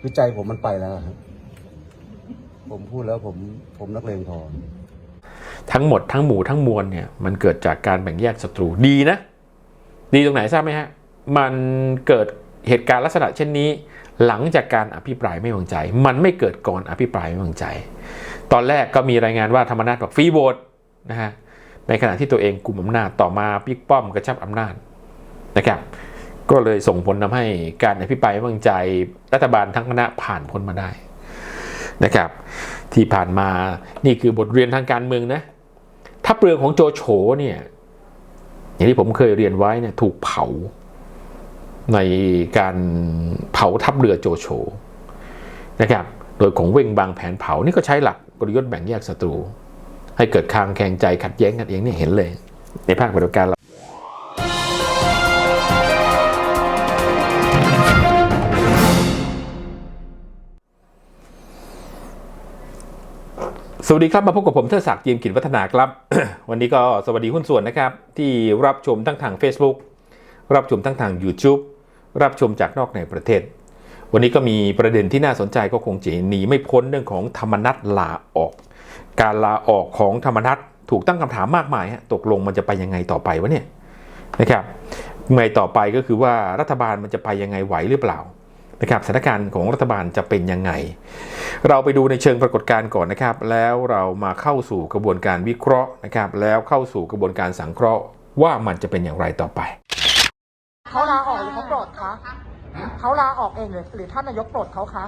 คือใจผมมันไปแล้วครับผมพูดแล้วผมผมนักเลงพอทั้งหมดทั้งหมู่ทั้งมวลเนี่ยมันเกิดจากการแบ่งแยกศัตรูดีนะ ดีตรงไหนทราบไหมฮะ มันเกิดเหตุการณ์ลักษณะเช่นนี้ หลังจากการอภิปรายไม่วางใจ มันไม่เกิดก่อนอภิปรายไม่วางใจ ตอนแรกก็มีรายงานว่าธรรมนัฐบอกฟรีโหวตนะฮะในขณะที่ตัวเองกลุ่มอำนาจต่อมาปิ๊กป้อมกระชับอำนาจนะครับ ก็เลยส่งผลทำให้การอภิปรายไม่วางใจรัฐบาลทั้งคณะผ่านพ้นมาได้นะครับ ที่ผ่านมานี่คือบทเรียนทางการเมืองนะ ถ้าเปลืองของโจโฉเนี่ย อย่างที่ผมเคยเรียนไว้เนี่ยถูกเผาในการเผาทัพเรือโจโฉนะครับ โดยของเว่งบางแผนเผานี่ก็ใช้หลักกลยุทธ์แบ่งแยกศัตรู ให้เกิดคางแข่งใจขัดแย้งกันเองเนี่ยเห็นเลย ในภาคปฏิบัติการ สวัสดีครับ มาพบกับผมเทอศักดิ์เจียมกิจวัฒนาครับ วันนี้ก็สวัสดีหุ้นส่วนนะครับ ที่รับชมทั้งทาง Facebook รับชมทั้งทาง YouTube รับชมจากนอกในประเทศ วันนี้ก็มีประเด็นที่น่าสนใจก็คงจะหนีไม่พ้นเรื่องของธรรมนัตลาออก การลาออกของธรรมนัตถูกตั้งคำถามมากมายฮะตกลงมันจะไปยังไงต่อไปวะเนี่ยนะครับไงต่อไปก็คือว่ารัฐบาลมันจะไปยังไงไหวหรือเปล่า นะครับสถานการณ์ของรัฐบาลจะเป็นยังไง เราไปดูในเชิงปรากฏการณ์ก่อนนะครับ แล้วเรามาเข้าสู่กระบวนการวิเคราะห์นะครับ แล้วเข้าสู่กระบวนการสังเคราะห์ว่ามันจะเป็นอย่างไรต่อไป เขาลาออกหรือเขาปลดคะเขาลาออกเองหรือหรือท่านนายกปลดเขาคะ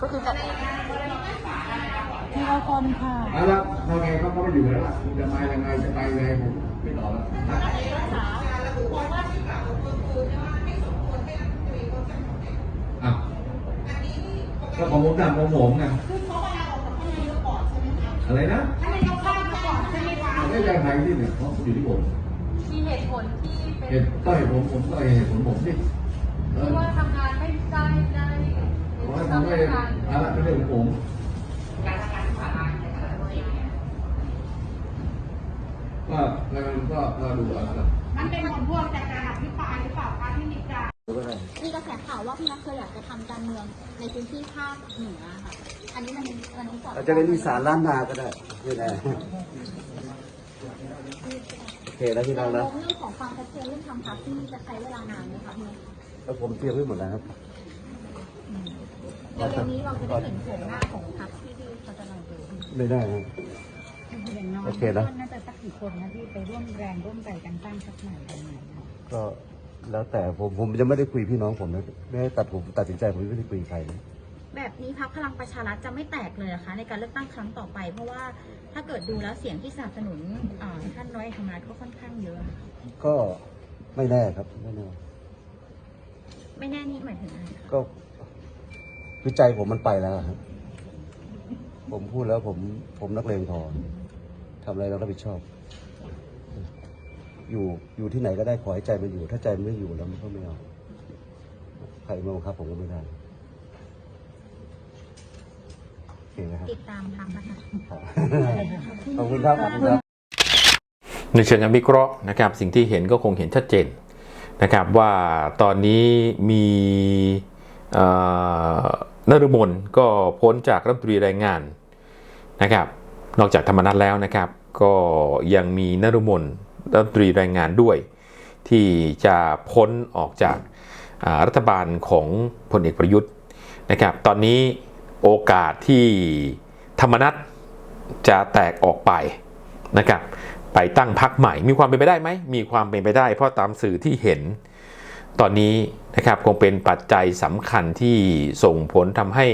ก็คือกับทีละคนค่ะแล้วแล้วพอไงเขาก็ไม่อยู่แล้วล่ะคุณจะมายังไงจะไปยังไงผมไม่ตอบแล้วอะ ก็ของผมตามของผมไงอะไรนะไม่ได้ใครที่เนี่ยเพราะอยู่ที่ผมมีเหตุผลที่เป็นเหตุก็เหตุผมผมก็เหตุผลผมสิเออที่ว่าทำงานไม่ได้ได้ขอให้ทำได้อะไรไม่ได้ของผมก็แล้วก็ก็ดูเอาละมันเป็นผลพวงจากการอภิปรายหรือเปล่าคะที่มีการ มีกระแสข่าวว่าพี่นัทเคยอยากจะทำการเมืองในพื้นที่ภาคเหนือค่ะ อันนี้มันมันต้องสอดอาจจะเป็นอีสานล้านนาก็ได้ไม่แน่โอเคแล้วพี่น้องนะเรื่องของความชัดเจนเรื่องทำพักที่จะใช้เวลานานไหมคะพี่นัทแล้วผมเตรียมไว้หมดแล้วครับเดี๋ยววันนี้เราจะได้เห็นโฉมหน้าของพักที่ที่เขาจะนำเสนอไม่ได้นะอย่างน้อยโอเคนะน่าจะสักกี่คนนะที่ไปร่วมแรงร่วมใจกันตั้งสักหน่อยกันหน่อยค่ะก็ แล้วแต่ผมผมยังไม่ได้คุยพี่น้องผมนะไม่ได้ตัดผมตัดสินใจผมไม่ได้คุยกับใครนะแบบนี้พักพลังประชารัฐจะไม่แตกเลยนะคะ ในการเลือกตั้งครั้งต่อไป เพราะว่าถ้าเกิดดูแล้วเสียงที่สนับสนุนอ่าท่านร้อยเอกธรรมนัฐก็ค่อนข้างเยอะ ก็ไม่แน่ครับไม่แน่ไม่แน่นี่หมายถึงอะไรคะก็คือใจผมมันไปแล้วครับ ผมพูดแล้วผมผมนักเลงพอทำอะไรเรารับผิดชอบ อยู่อยู่ที่ไหนก็ได้ขอให้ใจมันอยู่ ถ้าใจมันไม่อยู่แล้วมันก็ไม่เอาใครมาบังคับผมก็ไม่ได้โอเคไหมครับติดตามพักนะคะขอบคุณครับขอบคุณครับในเชิงการวิเคราะห์นะครับสิ่งที่เห็นก็คงเห็นชัดเจนนะครับว่าตอนนี้มีเอ่อนฤมลก็พ้นจากรัฐมนตรีแรงงานนะครับนอกจากธรรมนัฐแล้วนะครับ ก็ยังมีนฤมล รัฐมนตรีแรงงานด้วย ที่จะพ้นออกจากรัฐบาลของพลเอกประยุทธ์นะครับ ตอนนี้โอกาสที่ธรรมนัฐจะแตกออกไปนะครับไปตั้งพักใหม่มีความเป็นไปได้ไหมมีความเป็นไปได้ เพราะตามสื่อที่เห็นตอนนี้นะครับคงเป็นปัจจัยสำคัญที่ส่งผลทำให้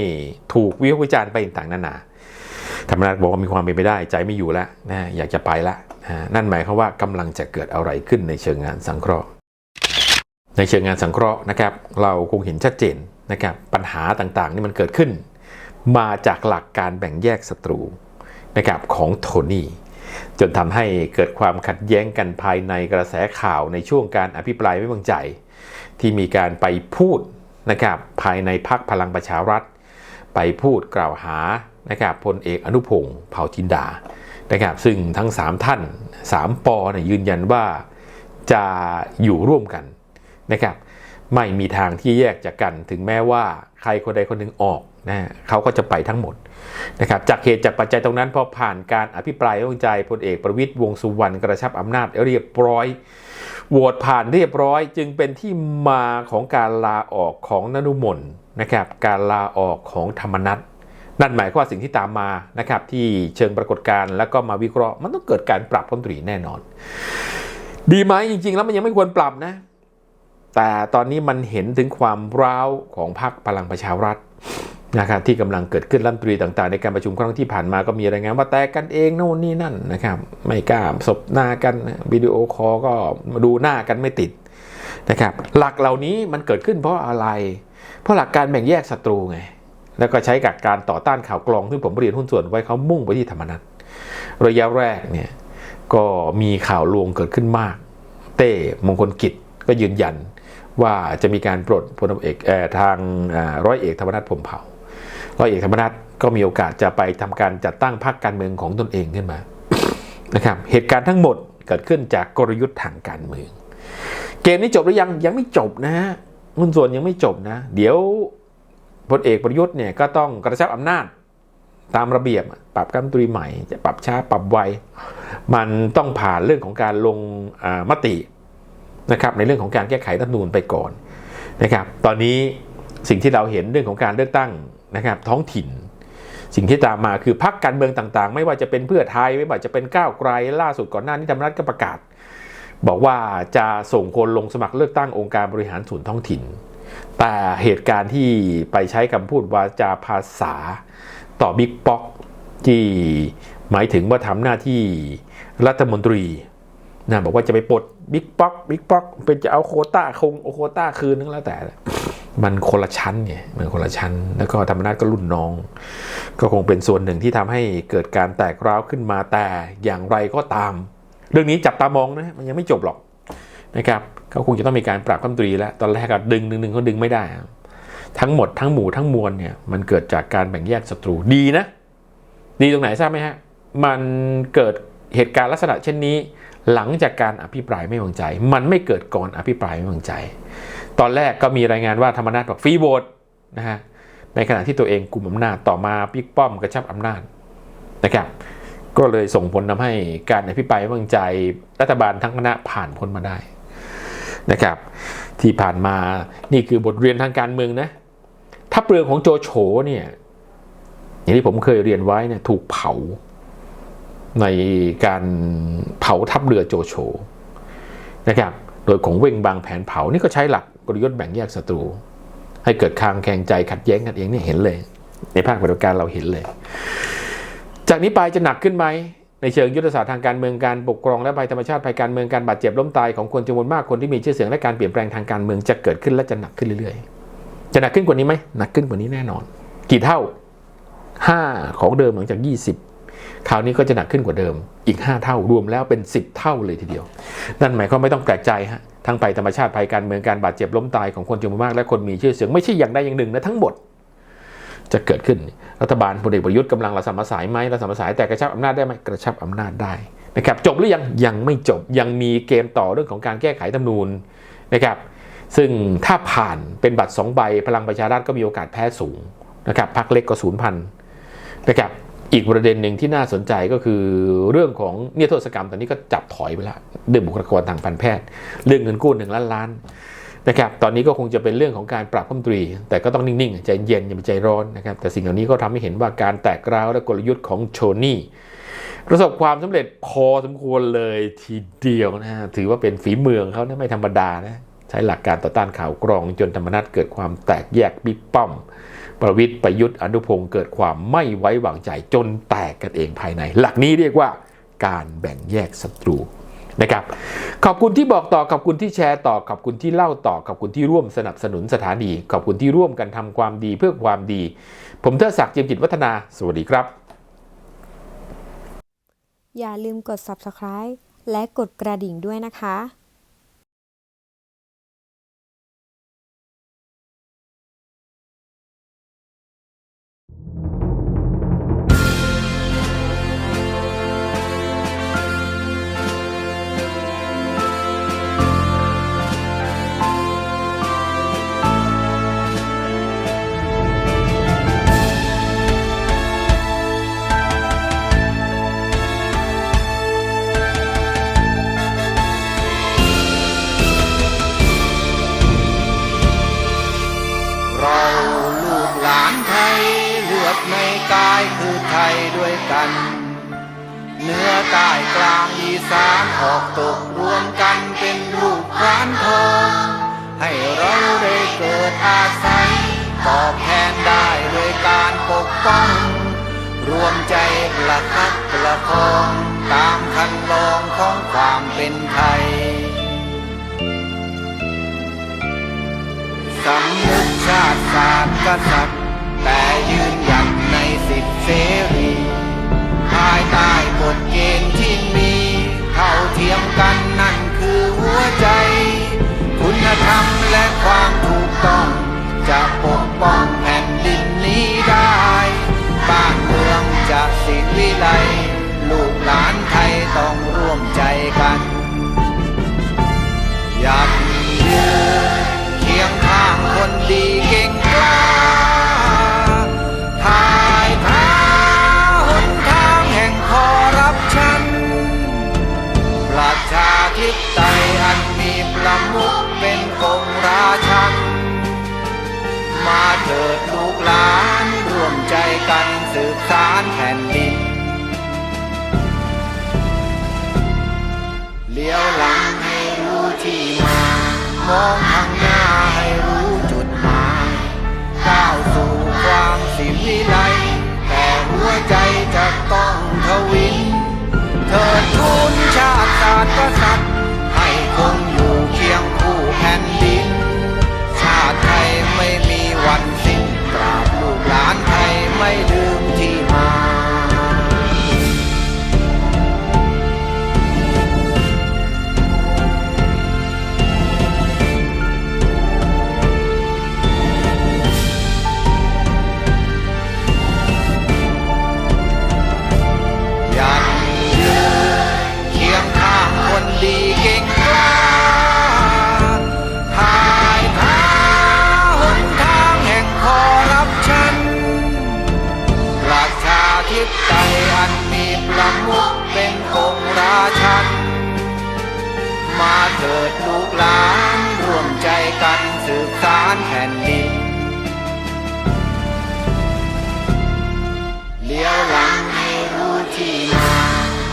ถูกวิพากษ์วิจารณ์ไปต่างๆนานาธรรมนัฐบอกว่ามีความเป็นไปได้ ใจไม่อยู่แล้วนะอยากจะไปละ นั่นหมายความว่ากำลังจะเกิดอะไรขึ้นในเชิงงานสังเคราะห์ ในเชิงงานสังเคราะห์นะครับ เราคงเห็นชัดเจนนะครับปัญหาต่างๆนี่มันเกิดขึ้น มาจากหลักการแบ่งแยกศัตรูนะครับของโทนี่จนทำให้เกิดความขัดแย้งกันภายในกระแสข่าวในช่วงการอภิปรายไม่วางใจ ที่มีการไปพูดนะครับภายในพักพลังประชารัฐ ไปพูดกล่าวหานะครับพลเอกอนุพงศ์เผ่าจินดา นะครับซึ่งทั้ง 3 ท่าน 3ปอเนี่ยยืนยันว่าจะอยู่ร่วมกันนะครับไม่มีทางที่แยกจากกัน ถึงแม้ว่าใครคนใดคนหนึ่งออกนะเขาก็จะไปทั้งหมดนะครับจากเหตุจากปัจจัยตรงนั้นพอผ่านการอภิปรายไว้วางใจพลเอกประวิตยวงสุวรรณกระชับอำนาจเรียบร้อยโหวตผ่านเรียบร้อย จึงเป็นที่มาของการลาออกของนนุมนนะครับการลาออกของธรรมนัต นั่นหมายความว่าสิ่งที่ตามมานะครับที่เชิงปรากฏการณ์แล้วก็มาวิเคราะห์มันต้องเกิดการปรับรัฐมนตรีแน่นอน ดีไหมจริง ๆ แล้วมันยังไม่ควรปรับนะ แต่ตอนนี้มันเห็นถึงความร้าวของพรรคพลังประชารัฐนะครับที่กำลังเกิดขึ้นรัฐมนตรีต่างๆ ในการประชุมครั้งที่ผ่านมาก็มีรายงานว่าแตกกันเองโน่นนี่นั่นนะครับไม่กล้าสบหน้ากันวิดีโอคอลก็มาดูหน้ากันไม่ติดนะครับหลักเหล่านี้มันเกิดขึ้นเพราะอะไร เพราะหลักการแบ่งแยกศัตรูไง แล้วก็ใช้กับการต่อต้านข่าวกรอง ซึ่งผมเรียนหุ้นส่วนไว้เขามุ่งไปที่ธรรมนัตระยะแรกเนี่ยก็มีข่าวลวงเกิดขึ้นมาก เต้มงคลกิจก็ยืนยันว่าจะมีการปลดพลเอกเอทางร้อยเอกธรรมนัฐพรมเผ่าร้อยเอกธรรมนัฐก็มีโอกาสจะไปทำการจัดตั้งพรรคการเมืองของตนเองขึ้นมานะครับเหตุการณ์ทั้งหมดเกิดขึ้นจากกลยุทธ์ทางการเมือง เกมนี้จบหรือยังยังไม่จบนะฮะหุ้นส่วนยังไม่จบนะ เดี๋ยว พลเอกประยุทธ์เนี่ยก็ต้องกระชับอำนาจตามระเบียบปรับการตรีใหม่ จะปรับช้าปรับไว มันต้องผ่านเรื่องของการลงมตินะครับในเรื่องของการแก้ไขรัฐนูญไปก่อนนะครับ ตอนนี้สิ่งที่เราเห็นเรื่องของการเลือกตั้งนะครับท้องถิ่น สิ่งที่ตามมาคือพรรคการเมืองต่างๆ ไม่ว่าจะเป็นเพื่อไทยไม่ว่าจะเป็นก้าวไกลล่าสุดก่อนหน้านี้ธรรมนัฐก็ประกาศ บอกว่าจะส่งคนลงสมัครเลือกตั้งองค์การบริหารส่วนท้องถิ่น แต่เหตุการณ์ที่ไปใช้คำพูดวาจาภาษาต่อบิ๊กป๊อกที่หมายถึงว่าทำหน้าที่รัฐมนตรีนะบอกว่าจะไปปลดบิ๊กป๊อกบิ๊กป๊อกเป็นจะเอาโคต้าคงเอโคต้าคืนนึงแล้วแต่ มันคนละชั้นไงมันคนละชั้น แล้วก็ธรรมนัฐก็รุ่นน้อง ก็คงเป็นส่วนหนึ่งที่ทำให้เกิดการแตกร้าวขึ้นมาแต่อย่างไรก็ตาม เรื่องนี้จับตามองนะมันยังไม่จบหรอกนะครับ เขาคงจะต้องมีการปรับรัฐมนตรีแล้วตอนแรกก็ดึงดึงดึงเขาดึงไม่ได้ ทั้งหมดทั้งหมู่ทั้งมวลเนี่ยมันเกิดจากการแบ่งแยกศัตรูดีนะ ดีตรงไหนทราบไหมฮะ มันเกิดเหตุการณ์ลักษณะเช่นนี้ หลังจากการอภิปรายไม่วางใจ มันไม่เกิดก่อนอภิปรายไม่วางใจ ตอนแรกก็มีรายงานว่าธรรมนัฐบอกฟรีโหวตนะฮะในขณะที่ตัวเองกลุ่มอำนาจต่อมาปิ๊กป้อมกระชับอำนาจนะครับก็เลยส่งผลทำให้การอภิปรายไม่วางใจ รัฐบาลทั้งคณะผ่านพ้นมาได้ นะครับ ที่ผ่านมานี่คือบทเรียนทางการเมืองนะถ้าเปลืองของโจโฉเนี่ยอย่างที่ผมเคยเรียนไว้เนี่ยถูกเผาในการเผาทัพเรือโจโฉนะครับ โดยของเว่งบางแผนเผานี่ก็ใช้หลักกลยุทธ์แบ่งแยกศัตรู ให้เกิดคางแข่งใจขัดแย้งกันเองเนี่ยเห็นเลย ในภาคปฏิบัติการเราเห็นเลย จากนี้ไปจะหนักขึ้นไหม ในเชิงยุทธศาสตร์ทางการเมืองการปกครองและภัยธรรมชาติภัยการเมืองการบาดเจ็บล้มตายของคนจำนวนมากคนที่มีชื่อเสียงและการเปลี่ยนแปลงทางการเมืองจะเกิดขึ้นและจะหนักขึ้นเรื่อยๆ จะหนักขึ้นกว่านี้ไหมหนักขึ้นกว่านี้แน่นอน กี่เท่า 5 ของเดิมหลังจาก 20 คราวนี้ก็จะหนักขึ้นกว่าเดิมอีก 5 เท่ารวมแล้วเป็น 10 เท่าเลยทีเดียว นั่นหมายความไม่ต้องแปลกใจฮะทั้งภัยธรรมชาติภัยการเมืองการบาดเจ็บล้มตายของคนจำนวนมากและคนมีชื่อเสียงไม่ใช่อย่างใดอย่างหนึ่งนะทั้งหมด จะเกิดขึ้น รัฐบาลพลเอกประยุทธ์กำลังระสำระสายไหมระสำระสายแต่กระชับอำนาจได้ไหมกระชับอำนาจได้นะครับจบหรือยังยังไม่จบยังมีเกมต่อเรื่องของการแก้ไขธรรมนูญนะครับซึ่งถ้าผ่านเป็นบัตรสองใบพลังประชารัฐก็มีโอกาสแพ้สูงนะครับพรรคเล็กก็ศูนย์พันนะครับอีกประเด็นหนึ่งที่น่าสนใจก็คือเรื่องของเนี่ยโทษกรรมตอนนี้ก็จับถอยไปแล้วเรื่องบุคลากรทางการแพทย์ เรื่องเงินกู้หนึ่งล้านล้าน นะครับตอนนี้ก็คงจะเป็นเรื่องของการปรับรัฐมนตรี แต่ก็ต้องนิ่งๆใจเย็นอย่าไปใจร้อนนะครับแต่สิ่งเหล่านี้ก็ทำให้เห็นว่าการแตกร้าวและกลยุทธ์ของโชนี่ประสบความสำเร็จพอสมควรเลยทีเดียวนะฮะถือว่าเป็นฝีมือของเขานะไม่ธรรมดานะใช้หลักการต่อต้านข่าวกรองจนธรรมนัตเกิดความแตกแยกบิ๊กป้อม ประวิทย์ประยุทธ์อนุพงศ์เกิดความไม่ไว้วางใจจนแตกกันเองภายใน หลักนี้เรียกว่าการแบ่งแยกศัตรู นะครับ ขอบคุณที่บอกต่อ ขอบคุณที่แชร์ต่อ ขอบคุณที่เล่าต่อ ขอบคุณที่ร่วมสนับสนุนสถานี ขอบคุณที่ร่วมกันทำความดีเพื่อความดี ผมเทดศักดิ์เจียมจิตวัฒนา สวัสดีครับ อย่าลืมกด subscribe และกดกระดิ่งด้วยนะคะ ในกายคือไทยด้วยกัน เนื้อใต้กลางอีสานออกตกรวมกันเป็นลูกพรานทองให้เราได้เกิดอาศัย ตอบแทนได้ด้วยการปกป้อง รวมใจประคับประคองตามคันลองของความเป็นไทยสำนึกชาติศาสตร์กษัตริย์แต่ยืนหยัด สิทธิเสรีภายใต้กฎเกณฑ์ที่มีเท่าเทียมกันนั่นคือหัวใจ คุณธรรมและความถูกต้อง จะปกป้องแผ่นดินนี้ได้ บ้านเมืองจะสิวิไลลูกหลานไทยต้องร่วมใจกันหยัดยืนเองข้างหน้าให้รู้จุดหมายก้าวสู่ความสิวิไลแต่หัวใจจะต้องทวินเถิดทูนชาติศาสตร์กษัตริย์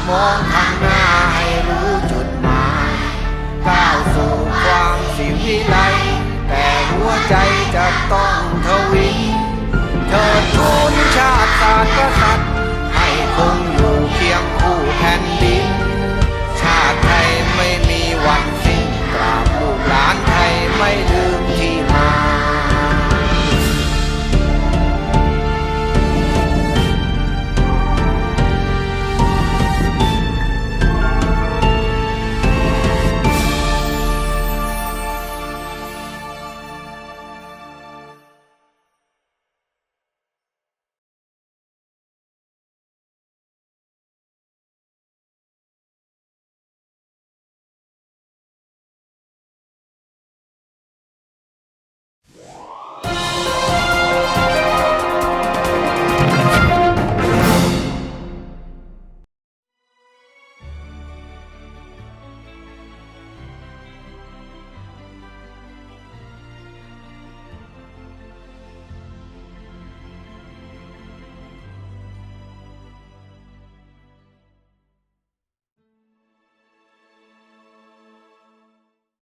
มองข้างหน้าให้รู้จุดหมายก้าวสู่ความสิวิไลแต่หัวใจจะต้องทวินเธอทูนชาติศาสตร์กษัตริย์ให้คง